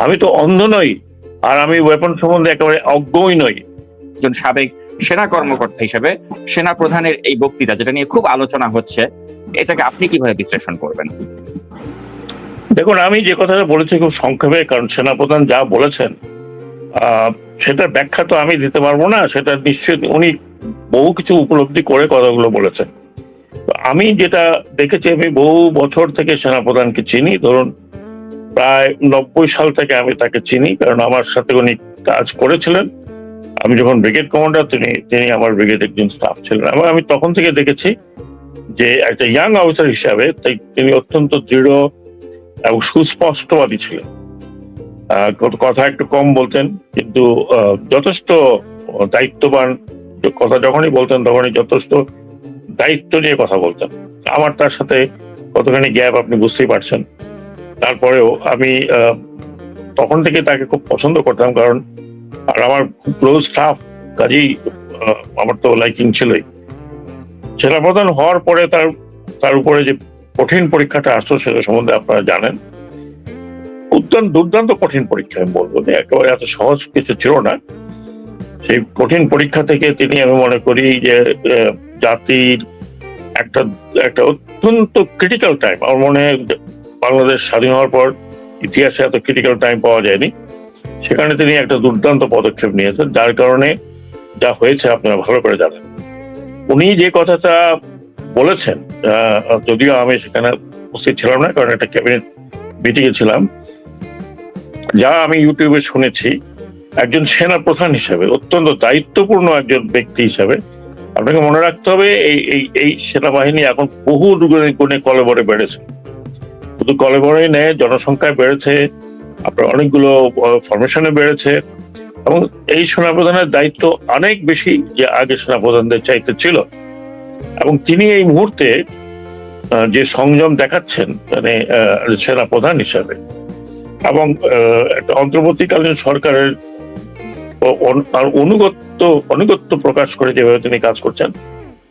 আমি তো অন্ধ নই আর আমি ওয়েপন সম্বন্ধে একেবারে অজ্ঞই নই। একজন সাবেক সেনা কর্মকর্তা হিসেবে সেনা প্রধানের এই বক্তৃতা যেটা নিয়ে খুব আলোচনা হচ্ছে এটাকে আপনি কীভাবে বিশ্লেষণ করবেন? দেখুন আমি যে কথাটা বলেছি খুব সংক্ষেপে কারণ সেনাপ্রধান যা বলেছেন আহ, সেটার ব্যাখ্যা তো আমি দিতে পারব না সেটা নিশ্চয়ই উনি বহু কিছু উপলব্ধি করে কথাগুলো বলেছেন। তো আমি যেটা দেখেছি আমি বহু বছর থেকে সেনাপ্রধানকে চিনি। ধরুন প্রায় নব্বই সাল থেকে আমি তাকে চিনি, কারণ আমার সাথে উনি কাজ করেছিলেন। আমি যখন ব্রিগেড কমান্ডার, তিনি তিনি আমার ব্রিগেড একজন স্টাফ ছিলেন। এবং আমি তখন থেকে দেখেছি যে একটা ইয়াং অফিসার হিসাবে তিনি অত্যন্ত দৃঢ় এবং সুস্পষ্টবাদী ছিলেন। কথা একটু কম বলতেন, কিন্তু যথেষ্ট দায়িত্ববান, কথা যখনই বলতেন তখনই যথেষ্ট দায়িত্ব নিয়ে কথা বলতেন। আমার তার সাথে কতখানি গ্যাপ আপনি বুঝতেই পারছেন। তারপরেও আমি তখন থেকে তাকে খুব পছন্দ করতাম কারণ আর আমার খুব ক্লোজ স্টাফ কাজেই আমার তো লাইকিং ছিলই। সেনাপ্রধান হওয়ার পরে তার তার উপরে যে কঠিন পরীক্ষাটা আসতো সেটা সম্বন্ধে আপনারা জানেন। উদ্যান, দুর্দান্ত কঠিন পরীক্ষা আমি বলব যে একেবারে এত সহজ কিছু ছিল না। সেই কঠিন পরীক্ষা থেকে তিনি আমি মনে করি যে জাতির একটা একটা অত্যন্ত ক্রিটিক্যাল টাইম আমার মনে বাংলাদেশ স্বাধীন হওয়ার পর ইতিহাসে এত ক্রিটিক্যাল টাইম পাওয়া যায়নি। সেখানে তিনি একটা দুর্দান্ত পদক্ষেপ নিয়েছেন, যার কারণে যা হয়েছে আপনারা ভালো করে জানেন। উনি যে কথাটা বলেছেন যদিও আমি সেখানে উপস্থিত ছিলাম না, কারণ একটা ক্যাবিনেট মিটিং এ ছিলাম, যা আমি ইউটিউবে শুনেছি, একজন সেনা প্রধান হিসেবে, অত্যন্ত দায়িত্বপূর্ণ একজন ব্যক্তি হিসেবে, আপনাকে মনে রাখতে হবে, এই এই সেনাবাহিনী এখন বহু গুণে কলেবরে বেড়েছে। শুধু কলেবরেই নেয়, জনসংখ্যায় বেড়েছে, আপনার অনেকগুলো ফরমেশনে বেড়েছে এবং এই সেনাপ্রধানের দায়িত্ব অনেক বেশি যে আগে সেনাপ্রধানদের চাইতে ছিল। এবং তিনি এই মুহূর্তে যে সংযম দেখাচ্ছেন মানে সেনাপ্রধান হিসাবে এবং একটা অন্তর্বর্তীকালীন সরকারের অনুগত্য অনুগত্য প্রকাশ করে যেভাবে তিনি কাজ করছেন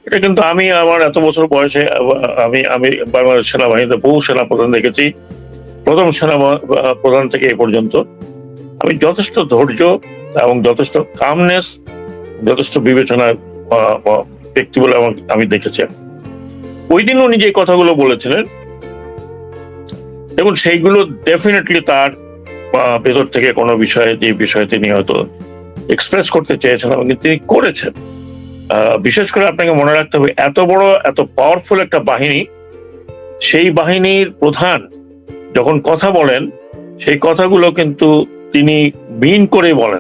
এটা কিন্তু আমি আমার এত বছর বয়সে আমি আমি বাংলাদেশ সেনাবাহিনীতে বহু সেনা প্রধান দেখেছি। প্রথম সেনা প্রধান থেকে এ পর্যন্ত। আমি যথেষ্ট ধৈর্য এবং যথেষ্ট কামনেস যথেষ্ট আহ, ব্যক্তি বলে আমি দেখেছি। ওই দিন উনি যে কথাগুলো বলেছিলেন দেখুন সেইগুলো ডেফিনেটলি তার ভেতর থেকে কোনো বিষয়ে যে বিষয়ে তিনি হয়তো এক্সপ্রেস করতে চেয়েছেন এবং তিনি করেছেন। বিশেষ করে আপনাকে মনে রাখতে হবে, এত বড়, এত পাওয়ারফুল একটা বাহিনী, সেই বাহিনীর প্রধান যখন কথা বলেন, সেই কথাগুলো কিন্তু তিনি মিন করে বলেন।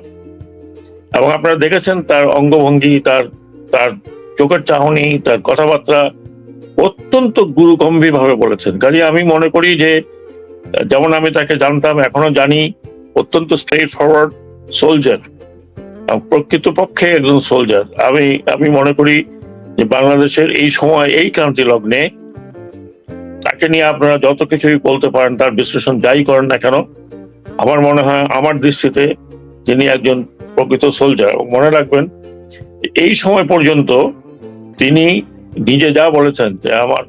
এবং আপনারা দেখেছেন তার অঙ্গভঙ্গি, তার তার চোখের চাহনি, তার কথাবার্তা অত্যন্ত গুরু গম্ভীর ভাবে বলেছেন। কাজে আমি মনে করি যে, যেমন আমি তাকে জানতাম, এখনও জানি, অত্যন্ত স্ট্রেট ফরওয়ার্ড সোলজার প্রকৃতপক্ষে একজন সোলজার আমি আমি মনে করি যে বাংলাদেশের এই সময় এই ক্রান্তি লগ্নে তাকে নিয়ে আপনারা যত কিছুই বলতে পারেন তার বিশ্লেষণ যাই করেন না কেন আমার মনে হয় আমার দৃষ্টিতে তিনি একজন প্রকৃত সোলজার এবং মনে রাখবেন এই সময় পর্যন্ত তিনি নিজে যা বলেছেন যে আমার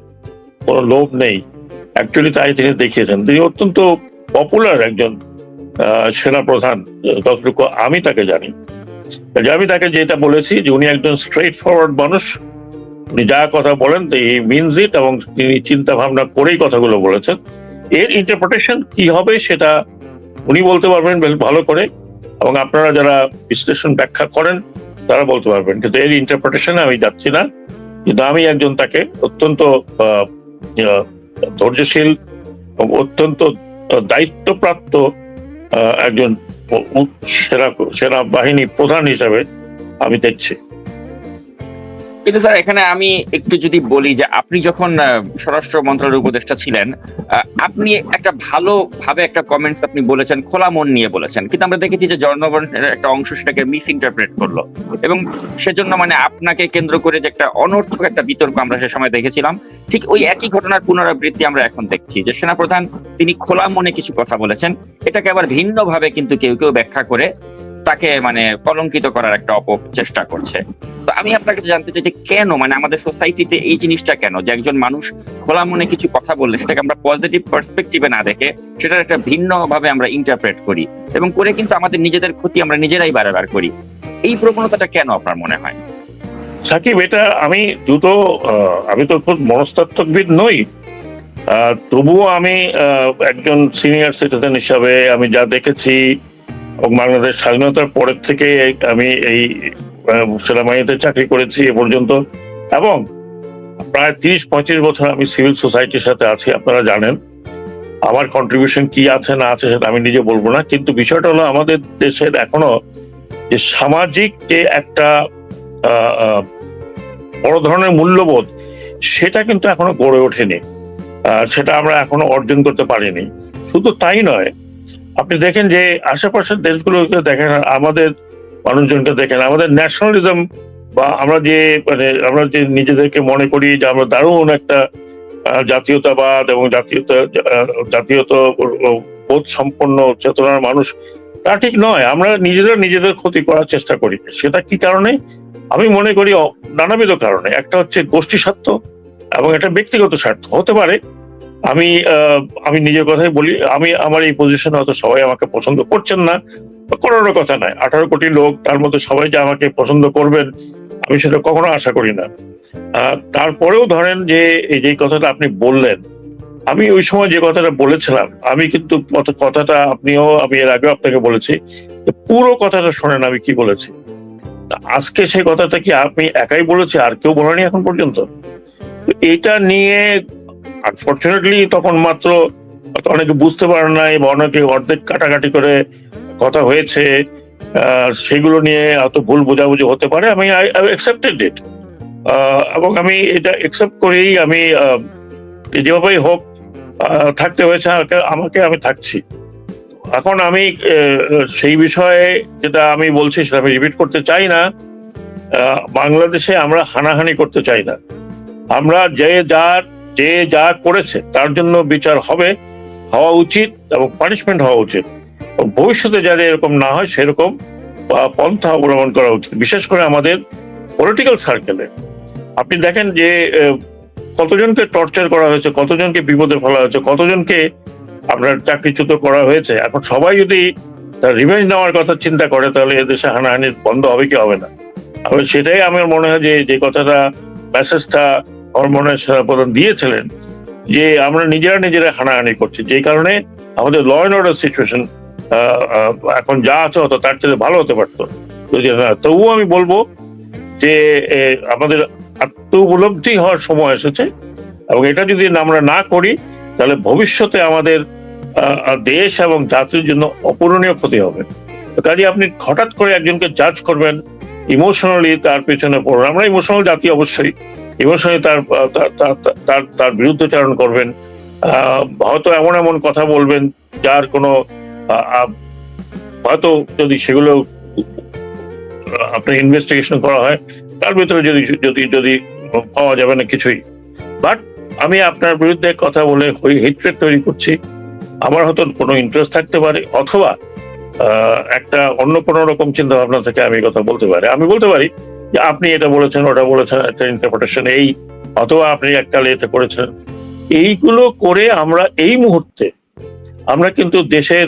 কোনো লোভ নেই অ্যাকচুয়ালি তাই তিনি দেখিয়েছেন। তিনি অত্যন্ত পপুলার একজন আহ, সেনা প্রধান যতটুকু আমি তাকে জানি। আমি তাকে যেটা বলেছি যে উনি একজন স্ট্রেট ফরওয়ার্ড মানুষ, উনি যা কথা বলেন ই মিনস ইট এবং তিনি চিন্তা ভাবনা করেই কথাগুলো বলেছেন। এর ইন্টারপ্রিটেশন কি হবে সেটা উনি বলতে পারবেন বেশ ভালো করে এবং আপনারা যারা বিশ্লেষণ ব্যাখ্যা করেন, তারা বলতে পারবেন। কিন্তু এর ইন্টারপ্রিটেশনে আমি যাচ্ছি না। কিন্তু আমি একজন তাকে অত্যন্ত ধৈর্যশীল এবং অত্যন্ত দায়িত্বপ্রাপ্ত একজন উ- সেরা বাহিনী প্রধান হিসাবে আমি দেখছি। কিন্তু স্যার, এখানে আমি একটু যদি বলি যে আপনি যখন স্বরাষ্ট্র মন্ত্রণালয়ের উপদেষ্টা ছিলেন আপনি একটা ভালো একটা কমেন্টস আপনি বলেছেন, খোলা মন নিয়ে বলেছেন। কিন্তু আমরা দেখেছি যে জনগণের একটা অংশ সেটাকে মিস ইন্টারপ্রেট করল। এবং সেজন্য মানে আপনাকে কেন্দ্র করে যে একটা অনর্থক একটা বিতর্ক আমরা সে সময় দেখেছিলাম, ঠিক ওই একই ঘটনার পুনরাবৃত্তি আমরা এখন দেখছি যে সেনাপ্রধান তিনি খোলা মনে কিছু কথা বলেছেন। এটাকে আবার ভিন্ন ভাবে কিন্তু কেউ কেউ ব্যাখ্যা করে তাকে মানে কলঙ্কিত করার একটা অপচেষ্টা করছে। তো আমি আপনার কাছে জানতে চাই যে কেন মানে আমাদের সোসাইটিতে এই জিনিসটা কেন? যে একজন মানুষ খোলা মনে কিছু কথা বললে সেটাকে আমরা পজিটিভ পার্সপেক্টিভে না দেখে সেটার একটা ভিন্ন ভাবে আমরা ইন্টারপ্রেট করি এবং করে কিন্তু আমাদের নিজেদের ক্ষতি আমরা নিজেরাই বারবার করি। এই প্রবণতাটা কেন আপনার মনে হয়? সাকিব এটা আমি দুটো আহ, আমি তো খুব মনস্তাত্ত্বিকবিদ নই। তবুও আমি একজন সিনিয়র সিটিজেন হিসাবে আমি যা দেখেছি বাংলাদেশ স্বাধীনতার পরের থেকে আমি এই সেনাবাহিনীতে চাকরি করেছি এ পর্যন্ত। এবং প্রায় তিরিশ, পঁয়ত্রিশ বছর আমি সিভিল সোসাইটির সাথে আছি, আপনারা জানেন। আমার কন্ট্রিবিউশন কি আছে, না আছে সেটা আমি নিজে বলব না। কিন্তু বিষয়টা হলো, আমাদের দেশের এখনও যে সামাজিক যে একটা বড় ধরনের মূল্যবোধ, সেটা কিন্তু এখনও গড়ে ওঠেনি। সেটা আমরা এখনও অর্জন করতে পারিনি। শুধু তাই নয় আপনি দেখেন যে আশেপাশের দেশগুলোকে দেখেন, আমাদের মানুষজনকে দেখেন, আমাদের ন্যাশনালিজম বা আমরা যে মানে আমরা যে নিজেদেরকে মনে করি যে আমরা দারুণ একটা জাতীয়তাবাদ এবং জাতীয়তা জাতীয়ত বোধ সম্পন্ন চেতনার মানুষ, তা ঠিক নয়। আমরা নিজেদের নিজেদের ক্ষতি করার চেষ্টা করি। সেটা কি কারণে? আমি মনে করি নানাবিধ কারণে। একটা হচ্ছে গোষ্ঠী স্বার্থ এবং একটা ব্যক্তিগত স্বার্থ। হতে পারে আমি আমি নিজের কথাই বলি, আমি, আমার এই পজিশনে হয়তো সবাই আমাকে পছন্দ করছেন না, বা করারও কথা নয়। আঠারো কোটি লোক, তার মধ্যে সবাই যে আমাকে পছন্দ করবেন, আমি সেটা কখনো আশা করি না। তারপরেও ধরেন যে, এই যে কথাটা আপনি বললেন, আমি ওই সময় যে কথাটা বলেছিলাম, আমি কিন্তু কথাটা আপনিও, আমি এর আগেও আপনাকে বলেছি পুরো কথাটা শোনেন আমি কি বলেছি। আজকে সেই কথাটা কি আপনি একাই বলেছি, আর কেউ বলেনি এখন পর্যন্ত? এটা নিয়ে আনফর্চুনেটলি তখন মাত্র অনেকে বুঝতে পারে নাই বা অনেকে অর্ধেক কাটাকাটি করে কথা হয়েছে সেগুলো নিয়ে এত ভুল বোঝাবুঝি হতে পারে। আমি আই অ্যাকসেপ্টেড ইট এবং আমি এটা অ্যাকসেপ্ট করেই আমি যেভাবেই হোক থাকতে হয়েছে, আমাকে আমি থাকছি। এখন আমি সেই বিষয়ে যেটা আমি বলছি, সেটা আমি রিপিট করতে চাই না। বাংলাদেশে আমরা হানাহানি করতে চাই না। আমরা যে যার যে যা করেছে, তার জন্য বিচার হবে, হওয়া উচিত এবং পানিশমেন্ট হওয়া উচিত। ভবিষ্যতে যাতে এরকম না হয়, সেরকম পন্থা অবলম্বন করা উচিত। বিশেষ করে আমাদের পলিটিক্যাল সার্কেলে আপনি দেখেন যে কতজনকে টর্চার করা হয়েছে, কতজনকে বিপদে ফেলা হয়েছে, কতজনকে আপনার চাকরিচ্যুত করা হয়েছে। এখন সবাই যদি তার রিভেঞ্জ নেওয়ার কথা চিন্তা করে, তাহলে এদেশে হানাহানি বন্ধ হবে কি হবে না? সেটাই আমার মনে হয় যে যে কথাটা মেসেজটা আমার মনে হয় সেনাপ্রধান দিয়েছিলেন যে আমরা নিজেরা নিজেরা হানাহানি করছি। যে কারণে আমাদের ল অ্যান্ড অর্ডার সিচুয়েশন এখন যা আছে হতো তার চেয়ে ভালো হতে পারতো। তবুও আমি বলব যে আমাদের আত্ম উপলব্ধি হওয়ার সময় এসেছে এবং এটা যদি আমরা না করি, তাহলে ভবিষ্যতে আমাদের দেশ এবং জাতির জন্য অপূরণীয় ক্ষতি হবে। কাজে আপনি হঠাৎ করে একজনকে জাজ করবেন ইমোশনালি তার পেছনে পড়বেন আমরা ইমোশনাল জাতি অবশ্যই। ইমোশনালি তার তার- তার- বিরুদ্ধচারণ করবেন। হয়তো এমন এমন কথা বলবেন যার কোনো হয়তো যদি সেগুলো আপনার ইনভেস্টিগেশন করা হয়, তার ভিতরে যদি যদি যদি পাওয়া যাবে না কিছুই। বাট আমি আপনার বিরুদ্ধে কথা বলে ওই হেট্রেড তৈরি করছি। আমার হয়তো কোনো ইন্টারেস্ট থাকতে পারে, অথবা একটা অন্য কোনো রকম চিন্তা ভাবনা থেকে আমি কথা বলতে পারি। আমি বলতে পারি আপনি এটা বলেছেন, ওটা বলেছেন, একটা ইন্টারপ্রিটেশন এই, অথবা আপনি একটা এটা করেছেন। এইগুলো করে আমরা এই মুহূর্তে আমরা কিন্তু দেশের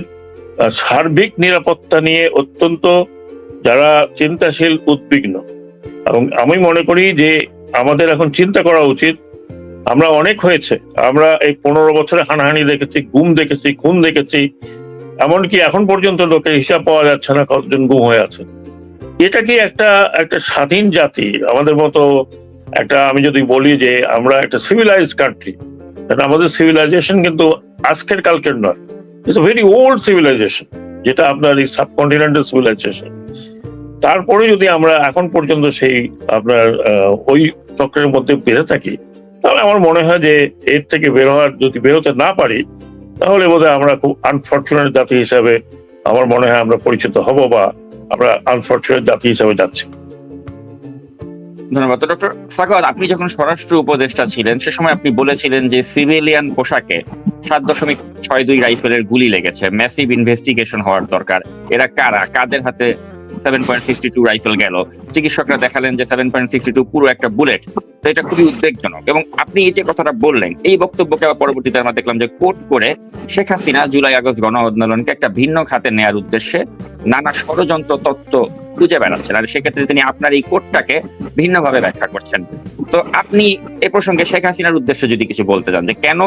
সার্বিক নিরাপত্তা নিয়ে অত্যন্ত যারা চিন্তাশীল, উদ্বিগ্ন। এবং আমি মনে করি যে আমাদের এখন চিন্তা করা উচিত। আমরা অনেক হয়েছে। আমরা এই পনেরো বছরে হানাহানি দেখেছি, গুম দেখেছি, খুন দেখেছি। এমনকি এখন পর্যন্ত লোকের হিসাব পাওয়া যাচ্ছে না কতজন গুম হয়ে আছে। এটা কি একটা একটা স্বাধীন জাতি? আমাদের মতো একটা, আমি যদি বলি যে আমরা একটা সিভিলাইজ কান্ট্রি আমাদের সিভিলাইজেশন কিন্তু আজকের কালকের নয়। ইটস ভেরি ওল্ড সিভিলাইজেশন যেটা আপনার এই সাবকন্টিনেন্টাল সিভিলাইজেশন তারপরে যদি আমরা এখন পর্যন্ত সেই আপনার ওই চক্রের মধ্যে বেঁধে থাকি, তাহলে আমার মনে হয় যে এর থেকে বের হওয়ার, যদি বেরোতে না পারি, তাহলে বোধহয় আমরা খুব আনফর্চুনেট জাতি হিসাবে আমার মনে হয় আমরা পরিচিত হব বা আমরা আনফর্চুনেট জাতি হিসাবে যাচ্ছি। ধন্যবাদ। ডক্টর সাকাওয়াত আপনি যখন স্বরাষ্ট্র উপদেষ্টা ছিলেন, সে সময় আপনি বলেছিলেন যে সিভিলিয়ান পোশাকে সাত দশমিক ছয় দুই রাইফেলের গুলি লেগেছে। ম্যাসিভ ইনভেস্টিগেশন হওয়ার দরকার। এরা কারা? কাদের হাতে seven point sixty two rifle গেল। চিকিৎসকরা দেখালেন যে সেভেন পয়েন্ট সিক্সটি টু পুরো একটা বুলেট তো এটা খুবই উদ্বেগজনক। এবং আপনি এই যে কথাটা বললেন, এই বক্তব্যকে পরবর্তীতে আমরা দেখলাম যে করে শেখ হাসিনা জুলাই আগস্ট গণ আন্দোলনকে একটা ভিন্ন খাতে নেয়ার উদ্দেশ্যে নানা ষড়যন্ত্র তত্ত্ব খুঁজে বেড়াচ্ছেন। আর সেক্ষেত্রে তিনি আপনার এই কোটটাকে ভিন্নভাবে ব্যাখ্যা করছেন। তো আপনি এ প্রসঙ্গে শেখ হাসিনার উদ্দেশ্যে যদি কিছু বলতে চান, যে কেন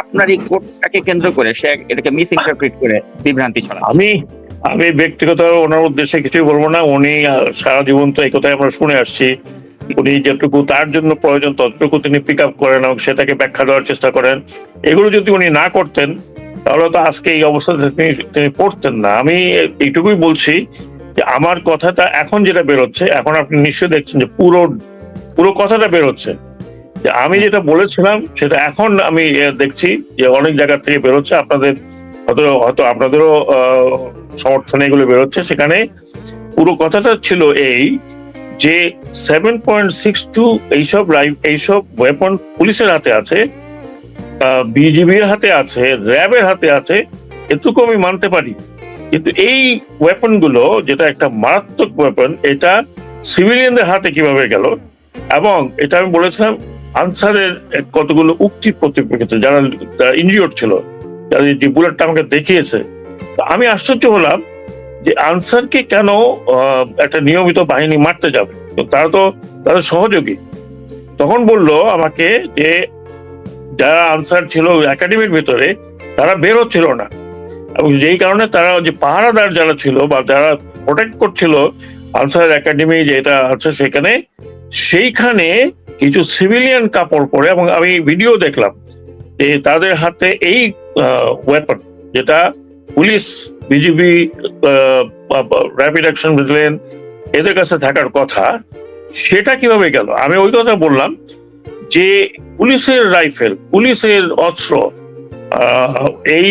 আপনার এই কোটটাকে কেন্দ্র করে সে এটাকে মিস ইন্টারপ্রিট করে বিভ্রান্তি ছড়াচ্ছে? আমি আমি ব্যক্তিগত ওনার উদ্দেশ্যে কিছুই বলব না। উনি সারা জীবন তো এই কথাই আমরা শুনে আসছি। উনি যেটুকু তার জন্য প্রয়োজন, ততটুকু তিনি পিক আপ করেন এবং সেটাকে ব্যাখ্যা দেওয়ার চেষ্টা করেন। এগুলো যদি উনি না করতেন, তাহলে তো আজকে এই অবস্থাতে তিনি তিনি পড়তেন না। আমি এইটুকুই বলছি যে আমার কথাটা এখন যেটা বেরোচ্ছে, এখন আপনি নিশ্চয়ই দেখছেন যে পুরো পুরো কথাটা বেরোচ্ছে। যে আমি যেটা বলেছিলাম, সেটা এখন আমি দেখছি যে অনেক জায়গা থেকে বেরোচ্ছে। আপনাদের হয়তো হয়তো আপনাদেরও সমর্থনে এগুলো বেরোচ্ছে, সেখানে পুরো কথাটা ছিল এই যে সেভেন পয়েন্ট সিক্স টু এইসব এইসব ওয়েপন পুলিশের হাতে আছে বিজিবির হাতে আছে, র্যাবের হাতে আছে, এটুকু আমি মানতে পারি। কিন্তু এই ওয়েপনগুলো যেটা একটা মারাত্মক ওয়েপন এটা সিভিলিয়ানদের হাতে কীভাবে গেল? এবং এটা আমি বলেছিলাম, আনসারের কতগুলো উক্তি প্রতিপ্রেক্ষিত যারা ইনজিওর ছিল যে বুলেটটা আমাকে দেখিয়েছে আমি আশ্চর্য হলাম যে আনসারকে কেন একটা নিয়মিত বাহিনী মারতে যাবে? তারা তো তাদের সহযোগী। তখন বলল আমাকে যে, যারা আনসার ছিল একাডেমির ভিতরে, তারা বের হচ্ছিল না। এবং যেই কারণে তারা যে পাহারাদার যারা ছিল বা যারা প্রোটেক্ট করছিল আনসার একাডেমি যেটা আছে সেখানে, সেইখানে কিছু সিভিলিয়ান কাপড় পরে এবং আমি ভিডিও দেখলাম যে তাদের হাতে এই ওয়েপন যেটা police, BGB rapid action battalion এদের কাছে থাকার কথা, সেটা কীভাবে গেল? আমি ওই কথা বললাম যে পুলিশের রাইফেল, পুলিশের অস্ত্র এই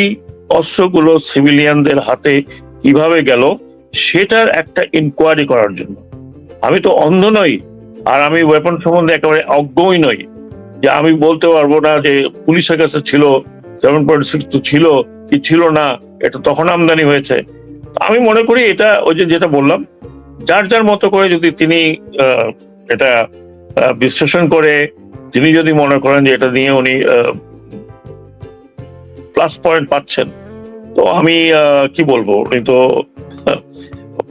অস্ত্রগুলো সিভিলিয়ানদের হাতে কীভাবে গেল, সেটার একটা ইনকোয়ারি করার জন্য। আমি তো অন্ধ নই, আর আমি ওয়েপন সম্বন্ধে একেবারে অজ্ঞই নই যে আমি বলতে পারব না যে পুলিশের কাছে ছিল সেভেন পয়েন্ট সিক্স ছিল, কি ছিল না, এটা তখন আমদানি হয়েছে। আমি মনে করি এটা, ওই যে যেটা বললাম, যার যার মতো করে যদি তিনি এটা বিশ্লেষণ করে, তিনি যদি মনে করেন যে এটা নিয়ে উনি প্লাস পয়েন্ট পাচ্ছেন, তো আমি কি বলব? উনি তো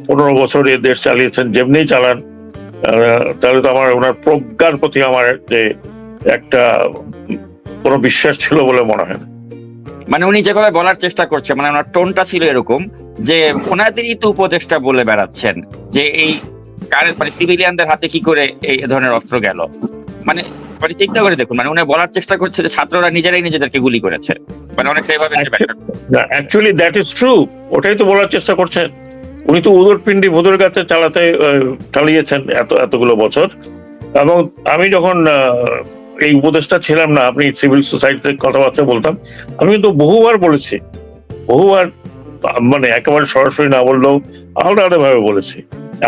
পনেরো বছর এ দেশ চালিয়েছেন, যেমনি চালান তাহলে তো আমার, ওনার প্রজ্ঞার প্রতি আমার যে একটা, কোনো বিশ্বাস ছিল বলে মনে হয় না। মানে উনি যেভাবে বলার চেষ্টা করছে মানে ওনার টোনটা ছিল এরকম যে ওনাদেরই তো উপদেষ্টা বলে বেড়াচ্ছেন যে এই কারেন্ট মানে সিভিলিয়ানদের হাতে কি করে এই ধরনের অস্ত্র গেল। মানে মানে চিন্তা করে দেখুন মানে উনি বলার চেষ্টা করছে যে ছাত্ররা নিজেরাই নিজেদেরকে গুলি করেছে। মানে অনেকটা এভাবে অ্যাকচুয়ালি দ্যাট ইজ ট্রু ওটাই তো বলার চেষ্টা করছেন। উনি তো উদর পিন্ডি ভোদর গাছে চালাতে চালিয়েছেন এত, এতগুলো বছর। এবং আমি যখন এই উপদেশটা ছিলাম না, আপনি সিভিল সোসাইটিতে কথাবার্তা বলতাম। আমি কিন্তু বহুবার বলেছি, বহুবার মানে একেবারে সরাসরি না বললেও আলাদা আলাদা ভাবে বলেছি।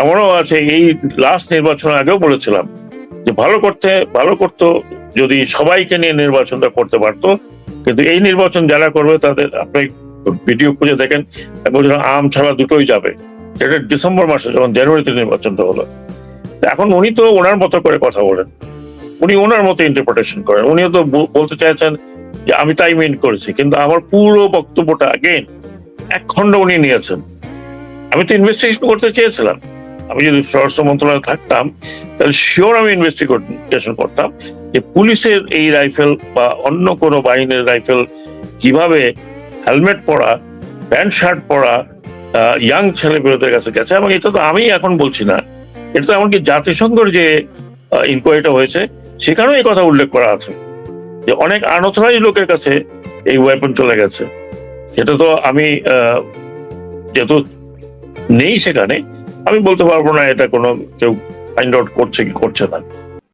এমনও আছে, এই লাস্ট নির্বাচন আগেও বলেছিলাম যে ভালো করতে, ভালো করতো যদি সবাইকে নিয়ে নির্বাচনটা করতে পারতো, কিন্তু এই নির্বাচন যারা করবে তাদের, আপনি ভিডিও খুঁজে দেখেন বলছিল আম ছাড়া দুটোই যাবে, সেটা ডিসেম্বর মাসে, যখন জানুয়ারিতে নির্বাচনটা হলো। এখন উনি তো ওনার মতো করে কথা বলেন। উনি ওনার মতো ইন্টারপ্রিটেশন করেন। উনিও তো বলতে চাইছেন যে আমি তাই মিন করেছি, কিন্তু আমার পুরো বক্তব্যটা আগেন এক খণ্ড উনি নিয়েছেন। আমি তো ইনভেস্টিগেশন করতে চেয়েছিলাম। আমি যদি স্বরাষ্ট্র মন্ত্রণালয়ে থাকতাম, তাহলে শিওর আমি ইনভেস্টিগেশন করতাম যে পুলিশের এই রাইফেল বা অন্য কোনো বাহিনীর রাইফেল কীভাবে হেলমেট পরা প্যান্ট শার্ট পরা ইয়াং ছেলে পেলেদের কাছে গেছে। এবং এটা তো আমি এখন বলছি না। এটা তো এমনকি জাতিসংঘের যে ইনকোয়ারিটা হয়েছে সেখানেও এই কথা উল্লেখ করা আছে যে অনেক আনথরাইজ লোকের কাছে এই ওয়েপন চলে গেছে। সেটা তো আমি যেহেতু নেই সেখানে, আমি বলতে পারব না এটা কোনো কেউ ফাইন্ড আউট করছে কি করছে না।